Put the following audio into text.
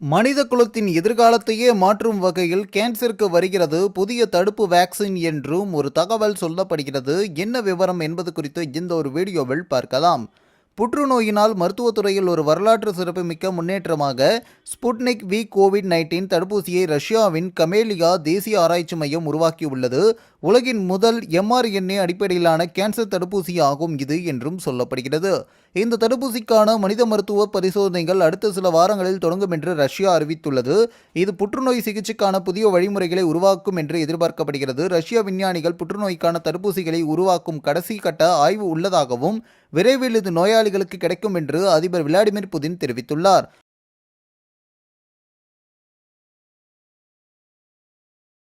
மனித குலத்தின் எதிர்காலத்தையே மாற்றும் வகையில் கேன்சருக்கு வருகிறது புதிய தடுப்பு வேக்சின் என்றும் ஒரு தகவல் சொல்லப்படுகிறது. என்ன விவரம் என்பது குறித்து இந்த ஒரு வீடியோவில் பார்க்கலாம். புற்றுநோயினால் மருத்துவத்துறையில் ஒரு வரலாற்று சிறப்புமிக்க முன்னேற்றமாக ஸ்புட்னிக் வி கோவிட் நைன்டீன் தடுப்பூசியை ரஷ்யாவின் கமேலியா தேசிய ஆராய்ச்சி மையம் உருவாக்கியுள்ளது. உலகின் முதல் எம்ஆர்என்ஏ அடிப்படையிலான கேன்சர் தடுப்பூசி ஆகும் இது என்றும் சொல்லப்படுகிறது. இந்த தடுப்பூசிக்கான மனித மருத்துவ பரிசோதனைகள் அடுத்த சில வாரங்களில் தொடங்கும் என்று ரஷ்யா அறிவித்துள்ளது. இது புற்றுநோய் சிகிச்சைக்கான புதிய வழிமுறைகளை உருவாக்கும் என்று எதிர்பார்க்கப்படுகிறது. ரஷ்ய விஞ்ஞானிகள் புற்றுநோய்க்கான தடுப்பூசிகளை உருவாக்கும் கடைசி கட்ட ஆய்வு உள்ளதாகவும் விரைவில் இது நோயாளிகளுக்கு கிடைக்கும் என்று அதிபர் விளாடிமிர் புதின் தெரிவித்துள்ளார்.